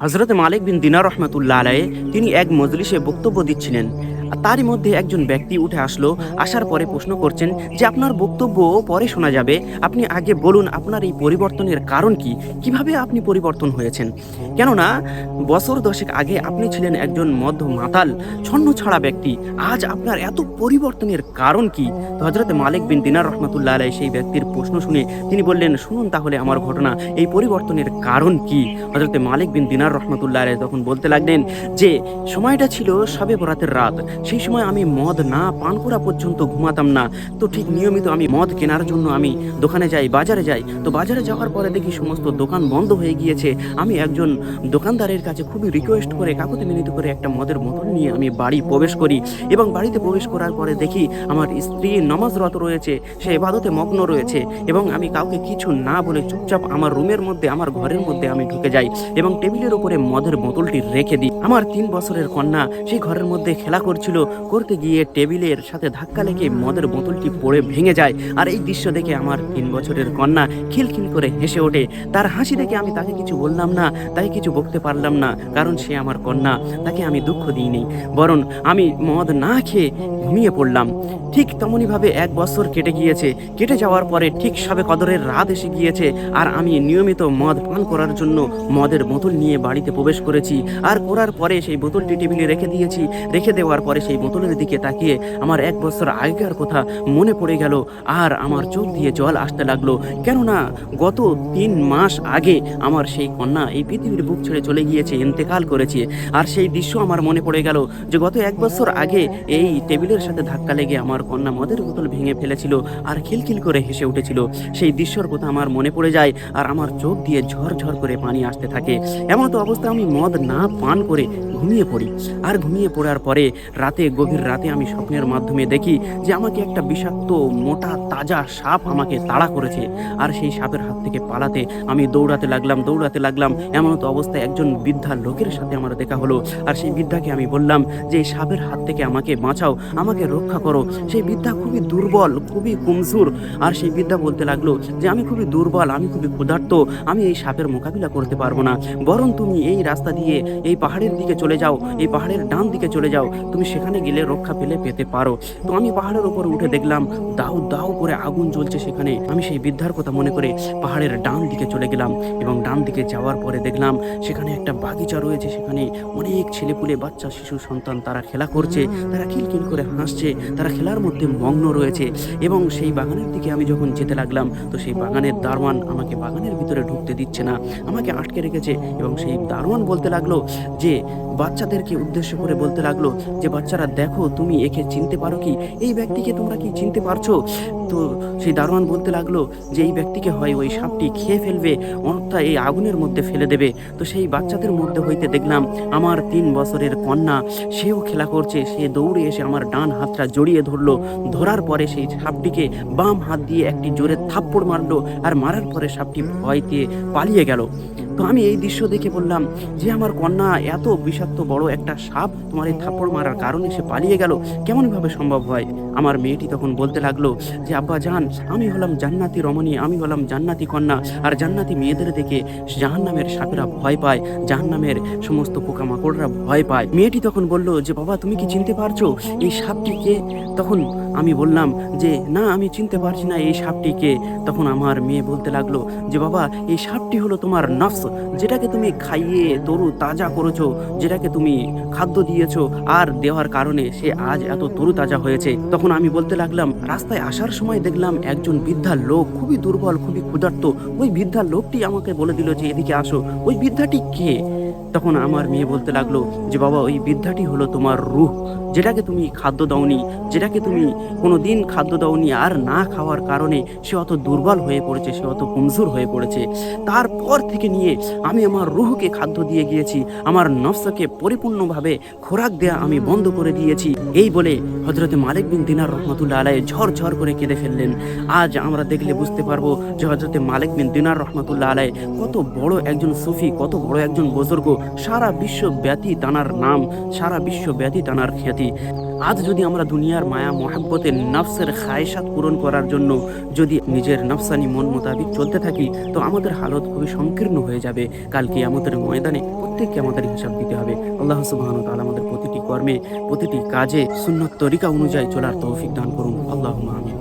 হজরত মালিক বিন দিনা রহমতুল্লাহ আলায়ে তিনি এক মজলিসে বক্তব্য দিচ্ছিলেন। তারই মধ্যে একজন ব্যক্তি উঠে আসলো, আসার পরে প্রশ্ন করছেন যে, আপনার বক্তব্য পরে শোনা যাবে। আপনি আগে বলুন, আপনার এই পরিবর্তনের কারণ কি? কীভাবে আপনি পরিবর্তন হয়েছেন? কেননা, বছর দশেক আগে আপনি ছিলেন একজন মধ্য মাতাল, ছন্ন ছাড়া ব্যক্তি। আজ আপনার এত পরিবর্তনের কারণ কি? তো হজরত মালিক বিন দিনার রহমতুল্লাহ আলাই সেই ব্যক্তির প্রশ্ন শুনে তিনি বললেন, শুনুন তাহলে আমার ঘটনা। এই পরিবর্তনের কারণ কি? হজরত মালিক বিন দিনার রহমতুল্লাহ আলাই তখন বলতে লাগলেন যে, সময়টা ছিল সবে বরাতের রাত। সেই সময় আমি মদ না পান করা পর্যন্ত ঘুমাতাম না। তো ঠিক নিয়মিত আমি মদ কেনার জন্য আমি দোকানে যাই, বাজারে যাই। তো বাজারে যাওয়ার পরে দেখি সমস্ত দোকান বন্ধ হয়ে গিয়েছে। আমি একজন দোকানদারের কাছে খুবই রিকোয়েস্ট করে কাকুতি মিনিত করে একটা মদের মতন নিয়ে আমি বাড়ি প্রবেশ করি। এবং বাড়িতে প্রবেশ করার পরে দেখি আমার স্ত্রী নমাজরত রয়েছে, সে এবাদতে মগ্ন রয়েছে। এবং আমি কাউকে কিছু না বলে চুপচাপ আমার রুমের মধ্যে, আমার ঘরের মধ্যে আমি ঢুকে যাই। এবং টেবিলের উপরে মদের বোতলটি রেখে দিই। আমার তিন বছরের কন্যা সেই ঘরের মধ্যে খেলা করছিল। করতে গিয়ে টেবিলের সাথে ধাক্কা লেগে মদের বোতলটি পড়ে ভেঙে যায়। আর এই দৃশ্য দেখে আমার তিন বছরের কন্যা খিলখিল করে হেসে ওঠে। তার হাসি দেখে আমি তাকে কিছু বললাম না, তাকে কিছু বকতে পারলাম না, কারণ সে আমার কন্যা, তাকে আমি দুঃখ দিইনি। বরং আমি মদ না খেয়ে ঘুমিয়ে পড়লাম। ঠিক তেমনইভাবে এক বছর কেটে গিয়েছে। কেটে যাওয়ার পরে ঠিক সবে কদরের রাত এসে গিয়েছে। আর আমি নিয়মিত মদ পান করার জন্য মদের বোতল নিয়ে বাড়িতে প্রবেশ করেছি। আর করার পরে সেই বোতলটি টেবিলে রেখে দিয়েছি। রেখে দেওয়ার পরে সেই বোতলের দিকে তাকিয়ে আমার এক বছর আগেকার কথা মনে পড়ে গেল। আর আমার চোখ দিয়ে জল আসতে লাগল। কেননা গত তিন মাস আগে আমার সেই কন্যা এই পৃথিবীর বুক ছেড়ে চলে গিয়েছে, ইন্তেকাল করেছে। আর সেই দৃশ্য আমার মনে পড়ে গেল যে গত এক বছর আগে এই টেবিলের সাথে ধাক্কা লেগে আমার কন্যা মদের বোতল ভেঙে ফেলেছিল আর খিলখিল করে হেসে উঠেছিল। সেই দৃশ্যর কথা আমার মনে পড়ে যায় আর আমার চোখ দিয়ে ঝর ঝর করে পানি আসতে থাকে। এমন তো অবস্থা আমি মদ না, পান করে ঘুমিয়ে পড়ি। আর ঘুমিয়ে পড়ার পরে রাতে, গভীর রাতে আমি স্বপ্নের মাধ্যমে দেখি যে আমাকে একটা বিষাক্ত, মোটা, তাজা সাপ আমাকে তাড়া করেছে। আর সেই সাপের থেকে পালাতে আমি দৌড়াতে লাগলাম দৌড়াতে লাগলাম। এমন তো অবস্থায় একজন বৃদ্ধা লোকের সাথে আমার দেখা হলো। আর সেই বৃদ্ধাকে আমি বললাম যে, এই সাপের হাত থেকে আমাকে বাঁচাও, আমাকে রক্ষা করো। সেই বৃদ্ধা খুবই দুর্বল, খুবই কমজোর। আর সেই বৃদ্ধা বলতে লাগল যে, আমি খুবই দুর্বল, আমি খুবই ক্ষুধার্ত, আমি এই সাপের মোকাবিলা করতে পারব না। বরং তুমি এই রাস্তা দিয়ে, এই পাহাড়ের দিকে চলে যাও, এই পাহাড়ের ডান দিকে চলে যাও। তুমি সেখানে গেলে রক্ষা পেলে, পেতে পারো। তো আমি পাহাড়ের উপর উঠে দেখলাম, দাউ দাউ করে আগুন জ্বলছে সেখানে। আমি সেই বৃদ্ধার কথা মনে করে পাহাড়ের ডান দিকে চলে গেলাম এবং ডান দিকে যাওয়ার পরে দেখলাম সেখানে একটা বাগিচা রয়েছে, সেখানে অনেক ছেলেপুলে, বাচ্চা, শিশু, সন্তান তারা খেলা করছে, তারা খিলখিল করে হাসছে, তারা খেলার মধ্যে মগ্ন রয়েছে এবং সেই বাগানের দিকে আমি যখন যেতে লাগলাম তো সেই বাগানের দারোয়ান আমাকে বাগানের ভিতরে ঢুকতে দিচ্ছে না, আমাকে আটকে রেখেছে এবং সেই দারোয়ান বলতে লাগল যে, বাচ্চাদেরকে উদ্দেশ্য করে বলতে লাগল যে, বাচ্চারা দেখো, তুমি একে চিনতে পারো কি? এই ব্যক্তিকে তোমরা কি চিনতে পারছ? তো সেই দারোয়ান বলতে লাগল যে, এই ব্যক্তিকে হয় ওই সাপটি খেয়ে ফেলবে অনেকটা এই আগুনের মধ্যে ফেলে দেবে। তো সেই বাচ্চাদের মধ্যে হইতে দেখলাম, আমার তিন বছরের কন্যা, সেও খেলা করছে, সে দৌড়ে এসে আমার ডান হাতটা জড়িয়ে ধরলো। ধরার পরে সেই সাপটিকে বাম হাত দিয়ে একটি জোরে থাপ্পড় মারলো, আর মারার পরে সাপটি ভয় দিয়ে পালিয়ে গেল। তো আমি এই দৃশ্য দেখে বললাম যে আমার কন্যা এত বিষাক্ত বড় একটা সাপ তোমার এই থাপ্পড় মারার কারণে সে পালিয়ে গেল। কেমনভাবে সম্ভব হয়? আমার মেয়েটি তখন বলতে লাগল যে, আব্বা, জান, আমি হলাম জান্নাতি রমণী, আমি হলাম জান্নাতি কন্যা। আর জান্নাতি মেয়েদের দেখে জাহান্নামের সাপেরা ভয় পায়, জাহান্নামের সমস্ত পোকামাকড়রা ভয় পায়। মেয়েটি তখন বলল যে, বাবা, তুমি কি চিনতে পারছ? এই সাপটি কে? তখন আমি বললাম যে, না, আমি চিনতে পারছি না এই সাপটি কে তখন আমার মেয়ে বলতে লাগল যে, বাবা, এই সাপটি হলো তোমার নফস, যেটাকে তুমি খাইয়ে তরু তাজা করেছ, যেটাকে তুমি খাদ্য দিয়েছ আর দেওয়ার কারণে সে আজ এত তরু তাজা হয়েছে। তখন আমি বলতে লাগলাম, রাস্তায় আসার সময় দেখলাম একজন বৃদ্ধা লোক খুবই দুর্বল, খুবই ক্ষুধার্ত। ওই বৃদ্ধা লোকটি আমাকে বলে দিল যে, এদিকে আসো। ওই বৃদ্ধাটি কে? তখন আমার মেয়ে বলতে লাগল যে, বাবা, ওই বৃদ্ধাটি হলো তোমার রুহ। যেটাকে তুমি খাদ্য দাওনি, যেটাকে তুমি কোনো দিন খাদ্য দাওনি আর না খাওয়ার কারণে সে অত দুর্বল হয়ে পড়েছে, সে অত কমজোর হয়ে পড়েছে। তারপর থেকে নিয়ে আমি আমার রুহকে খাদ্য দিয়ে গিয়েছি, আমার নফসকে পরিপূর্ণভাবে খোরাক দেয়া আমি বন্ধ করে দিয়েছি। এই বলে হজরত মালিক বিন দিনার রহমতুল্লাহ আলাই ঝর করে কেঁদে ফেললেন। আজ আমরা দেখলে বুঝতে পারব যে হজরত মালিক বিন দিনার রহমতুল্লাহ আলাই কত বড় একজন সুফি, কত বড় একজন বুজুর্গ সারা বিশ্ব ব্যাধি তানার নাম, সারা বিশ্ব ব্যাধি তানার খ্যাতি। আজ যদি আমরা দুনিয়ার মায়া, মহাব্বতের নফসের খায়সাত পূরণ করার জন্য যদি নিজের নফসানি মন মোতাবিক চলতে থাকি, তো আমাদের হালত খুবই সংকীর্ণ হয়ে যাবে। কালকে আমাদের ময়দানে প্রত্যেককে আমাদের হিসাব দিতে হবে। আল্লাহ সুবাহন তাআলা আমাদের প্রতিটি কর্মে, প্রতিটি কাজে, সুন্নত তরিকা অনুযায়ী চলার তৌফিক দান করুন। আল্লাহ আমিন।